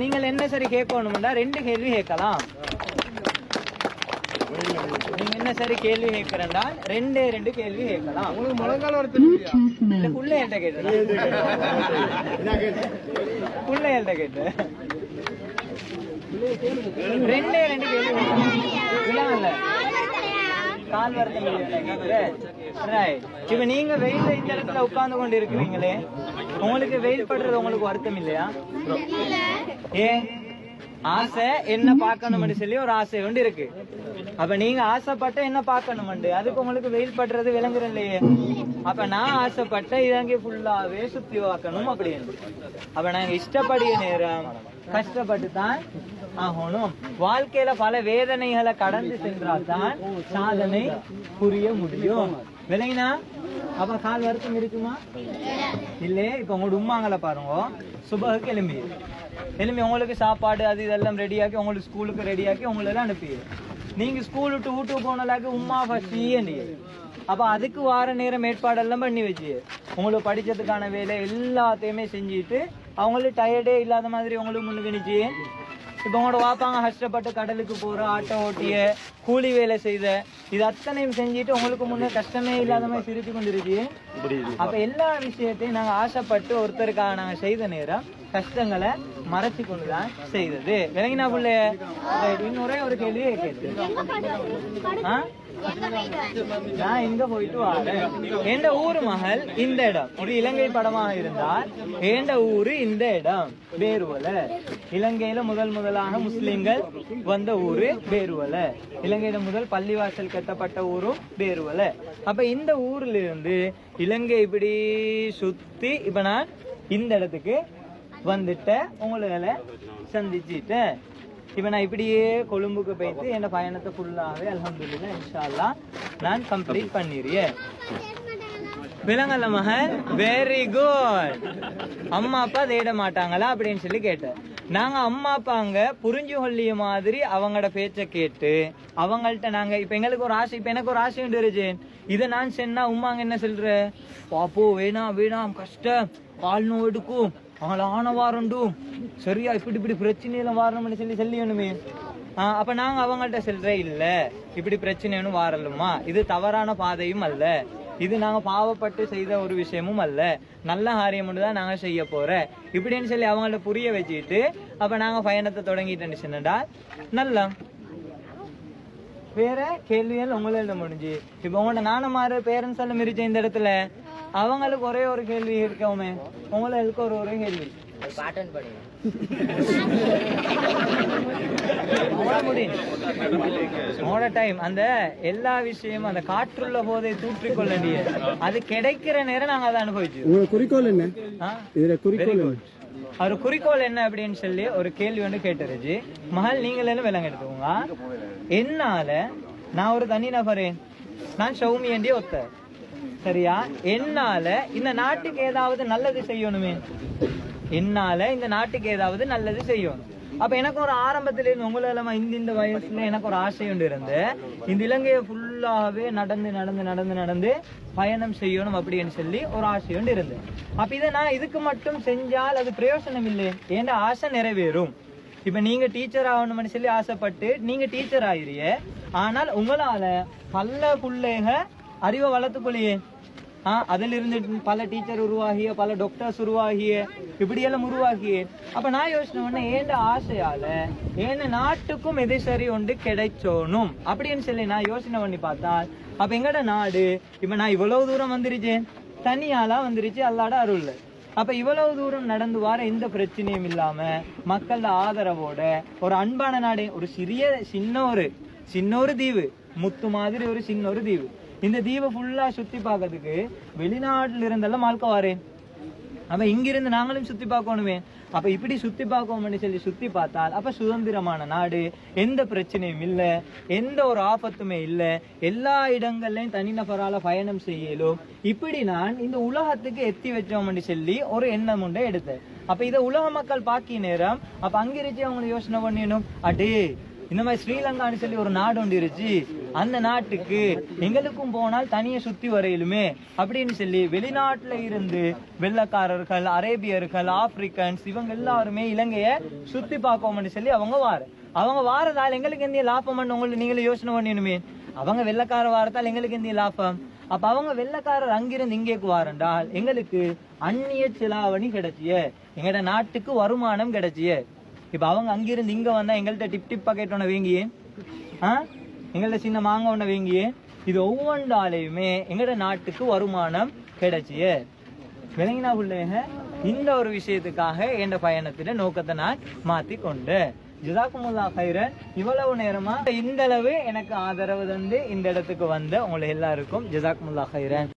நீங்கள் என்ன சரி கேட்கணும்னா ரெண்டு கேள்வி கேட்கலாம். நீங்க என்ன சரி கேள்வி கேட்கிறேன்டா ரெண்டே ரெண்டு கேள்வி கேட்கலாம். உங்களுக்கு முழங்கால ஒரு தெரியா இல்ல புள்ளையல்ட்ட கேட்டேன் புள்ளையல்ட்ட கேட்டேன் ரெண்டே ரெண்டு கேள்வி கேட்கலாம். இல்ல. கால் வருத்தம் இப்ப நீங்க வெயில்ல இந்த இடத்துல உட்கார்ந்து கொண்டு இருக்கிறீங்களே உங்களுக்கு வெயில் படுறது உங்களுக்கு வருத்தம் இல்லையா? ஏன்? ஆசை என்ன பார்க்கணும்னு சொல்லி ஒரு ஆசை உண்டு இருக்கு. அப்ப நீங்க ஆசைப்பட்ட என்ன பார்க்கணும்ண்டு? அதுக்கு உங்களுக்கு வெயில் படுறது விளங்குற இல்லையே. அப்ப நான் ஆசைப்பட்ட இதங்கே ஃபுல்லாவே சுத்தி பார்க்கணும் அப்படின்னு. அப்ப நாங்க இஷ்டப்படிய நேரம் கஷ்டப்பட்டு தான் ஆகணும். வாழ்க்கையில பல வேதனைகளை கடந்து சென்றால் தான் சாதனை புரிய முடியும். விளங்கினா? அப்ப கால் வருத்தம் இருக்குமா? இல்லையே இப்ப உங்களோட உம்மாங்களை பாருங்க. சுபகுக்கு எலும்பி. எலும்பி உங்களுக்கு சாப்பாடு அது இதெல்லாம் ரெடியாக்கி உங்களுக்கு ஸ்கூலுக்கு ரெடியாக்கி உங்களெல்லாம் அனுப்பி. நீங்க ஸ்கூல் விட்டு வீட்டுக்கு போனதாக்கு உம்மா ஃபர்ஸ்ட் அப்ப அதுக்கு வார நேரம் ஏற்பாடெல்லாம் பண்ணி வச்சு. உங்களுக்கு படிச்சதுக்கான வேலை எல்லாத்தையுமே செஞ்சுட்டு அவங்களுக்கு டயர்டே இல்லாத மாதிரி உங்களுக்கு முன்னுக்கு நிச்சு இப்ப உங்களோட வாப்பாங்க கஷ்டப்பட்டு கடலுக்கு போற ஆட்டோ ஓட்டிய கூலி வேலை செய்த இது அத்தனையும் செஞ்சுட்டு உங்களுக்கு முன்னே கஷ்டமே இல்லாத மாதிரி சிரித்து கொண்டிருச்சு அப்ப எல்லா விஷயத்தையும் நாங்க ஆசைப்பட்டு ஒருத்தருக்காக நாங்க செய்த நேரம் கஷ்டங்களை மறைச்சு கொண்டுதான் செய்தது. விளங்கினா புள்ளே இன்னொரே ஒரு கேள்வி கேட்டு. ஆ? நான் இங்க போயிட்டு வாங்க எந்த ஊர் மகள் இந்த இடம்? ஒரு இலங்கை படமாக இருந்தால் எந்த ஊரு இந்த இடம்? பேருவல இலங்கையில முதல் முதலாக முஸ்லிம்கள் வந்த ஊரு பேருவல இலங்கையில முதல் பள்ளிவாசல் கட்டப்பட்ட ஊரும் பேருவல அப்ப இந்த ஊர்ல இருந்து இலங்கை இப்படி சுத்தி இப்ப நான் இந்த இடத்துக்கு வந்துட்ட உங்களை சந்திச்சிட்டேன் இப்ப நான் இப்படியே கொழும்புக்கு போயிட்டு என் பயணத்தை ஃபுல்லாவே அல்ஹம்துலில்லாஹ் இன்ஷா அல்லாஹ் நான் கம்ப்ளீட் பண்ணிடுறேன். விலங்கல்ல மகன் வெரி குட் அம்மா அப்பா தேட மாட்டாங்களா அப்படின்னு சொல்லி கேட்டேன். நாங்க அம்மா அப்பாங்க புரிஞ்சு கொள்ளிய மாதிரி அவங்களோட பேச்ச கேட்டு அவங்கள்ட்ட நாங்க இப்ப எங்களுக்கு ஒரு ஆசை இப்ப எனக்கு ஒரு ஆசை உண்டு இருஜேன் இதை நான் சொன்னா உமாங்க என்ன சொல்ற? பாப்போ வேணாம் வேணாம் கஷ்டம். கால் நோய் எடுக்கும் அவங்கள ஆன வாரண்டும் சரியா இப்படி இப்படி பிரச்சனையெல்லாம் வாரணும்னு சொல்லி சொல்லி வேணுமே அப்ப நாங்க அவங்கள்ட்ட சொல்ற இல்ல. இப்படி பிரச்சனைன்னு வாரலுமா? இது தவறான பாதையும் அல்ல. இது நாங்க பாவப்பட்டு செய்த ஒரு விஷயமும் அல்ல. நல்ல காரியம் மட்டும் தான் நாங்க செய்ய போறோம் இப்படின்னு சொல்லி அவங்கள்ட்ட புரிய வச்சுக்கிட்டு அப்ப நாங்க பயணத்தை தொடங்கிட்டேன்னு சொன்னடா நல்லா. வேற கேள்விகள் உங்களோட முடிஞ்சு. இப்ப உங்களோட நானமாரு பேரண்ட்ஸ் எல்லாம் மிரிச்ச இந்த இடத்துல. அவங்களுக்கு ஒரே ஒரு கேள்வி இருக்கவுமே உங்களுக்கு ஒரு ஒரே கேள்வி? டைம் அந்த எல்லா விஷயமும் அந்த காற்றுள்ள போதை தூற்றிக்கொள்ள அது கிடைக்கிற நேரம் நாங்க அதை அனுபவிச்சு குறிக்கோள் என்ன? இதுல குறிக்கோள். அவர் குறிக்கோள் என்ன அப்படின்னு சொல்லி ஒரு கேள்வி வந்து கேட்டுருச்சு மகள் நீங்களே விலங்கு எடுத்துக்கோங்க? என்னால நான் ஒரு தனி நபரே. நான் சௌமியண்டி ஒத்த சரியா? என்னால இந்த நாட்டுக்கு ஏதாவது நல்லது செய்யணுமே. என்னால இந்த நாட்டுக்கு ஏதாவது நல்லது செய்யணும். அப்ப எனக்கு ஒரு ஆரம்பத்துல இருந்து உங்களெல்லாம் இந்த இந்த வயசுல எனக்கு ஒரு ஆசை உண்டு இருந்து இந்த இலங்கையை ஃபுல்லாவே நடந்து நடந்து நடந்து நடந்து பயணம் செய்யணும் அப்படின்னு சொல்லி ஒரு ஆசை உண்டு இருந்து. அப்ப இதை நான் இதுக்கு மட்டும் செஞ்சால் அது பிரயோசனம் இல்லை. ஏன்னா ஆசை நிறைவேறும். இப்ப நீங்க டீச்சர் ஆகணும்னு சொல்லி ஆசைப்பட்டு நீங்க டீச்சர் ஆயிரிய. ஆனால் உங்களால பல்ல பிள்ளைக அறிவை வளர்த்துக்கொள்ளியே ஆ அதில் இருந்து பல டீச்சர் உருவாகிய பல டாக்டர்ஸ் உருவாகிய இப்படியெல்லாம் உருவாகிய. அப்ப நான் யோசனை பண்ண ஏண்ட ஆசையால ஏன் நாட்டுக்கும் எது சரி ஒன்று கிடைச்சோனும் அப்படின்னு சொல்லி நான் யோசனை பண்ணி பார்த்தா அப்ப எங்கட நாடு? இப்ப நான் இவ்வளவு தூரம் வந்துருச்சேன் தனியாலா வந்துருச்சு அல்லாட அருள். அப்ப இவ்வளவு தூரம் நடந்து வர எந்த பிரச்சனையும் இல்லாம மக்கள ஆதரவோட ஒரு அன்பான நாடு ஒரு சிறிய சின்ன ஒரு சின்ன ஒரு தீவு. முத்து மாதிரி ஒரு சின்ன ஒரு தீவு. இந்த தீவை ஃபுல்லா சுத்தி பார்க்கறதுக்கு வெளிநாட்டுல இருந்தெல்லாம் மால்க்க வாரேன் அப்ப இங்கிருந்து நாங்களும் சுத்தி பார்க்கணுமே. அப்ப இப்படி சுத்தி பார்க்கணும்னு சொல்லி சுத்தி பார்த்தால் அப்ப சுதந்திரமான நாடு எந்த பிரச்சனையும் இல்ல எந்த ஒரு ஆபத்துமே இல்ல எல்லா இடங்கள்லயும் தனிநபரால பயணம் செய்யலும் இப்படி நான் இந்த உலகத்துக்கு எத்தி வச்சோம்னு சொல்லி ஒரு எண்ணம் உண்டை எடுத்தேன். அப்ப இதை உலக மக்கள் பாக்கிய நேரம் அப்ப அங்கிருச்சு அவங்களை யோசனை பண்ணிடணும். அடே இந்த மாதிரி ஸ்ரீலங்கான்னு சொல்லி ஒரு நாடு ஒன்று இருச்சு அந்த நாட்டுக்கு எங்களுக்கும் போனால் தனியை சுத்தி வரையிலுமே அப்படின்னு சொல்லி வெளிநாட்டுல இருந்து வெள்ளக்காரர்கள் அரேபியர்கள் ஆப்பிரிக்கன்ஸ் இவங்க எல்லாருமே இலங்கைய சுத்தி பார்க்கோம்னு சொல்லி அவங்க வார. அவங்க வாரதால் எங்களுக்கு எந்த லாபம் உங்களுக்கு நீங்களே யோசனை பண்ணணுமே அவங்க வெள்ளக்கார வாரத்தால் எங்களுக்கு எந்த லாபம். அப்ப அவங்க வெள்ளக்காரர் அங்கிருந்து இங்கேக்கு வாரண்டால் எங்களுக்கு அந்நிய சிலாவணி கிடைச்சிய. எங்கட நாட்டுக்கு வருமானம் கிடைச்சிய. இப்ப அவங்க அங்கிருந்து இங்க வந்தா எங்கள்கிட்ட டிப் டிப் பாக்கெட் ஒன்று வேங்கியே ஆ? எங்கள்கிட்ட சின்ன மாங்காய் ஒண்ணு வேங்கியே இது ஒவ்வொன்றாலையுமே எங்கட நாட்டுக்கு வருமானம் கிடைச்சிய. விளங்கினா பிள்ளைங்க இந்த ஒரு விஷயத்துக்காக என் பயணத்தில நோக்கத்தை நான் மாத்தி கொண்டு. ஜிதாக்குமுல்லா ஹைரன் இவ்வளவு நேரமா இந்த அளவு எனக்கு ஆதரவு தந்து இந்த இடத்துக்கு வந்த உங்களை எல்லாருக்கும் ஜிதாக்குமுல்லா ஹைரன்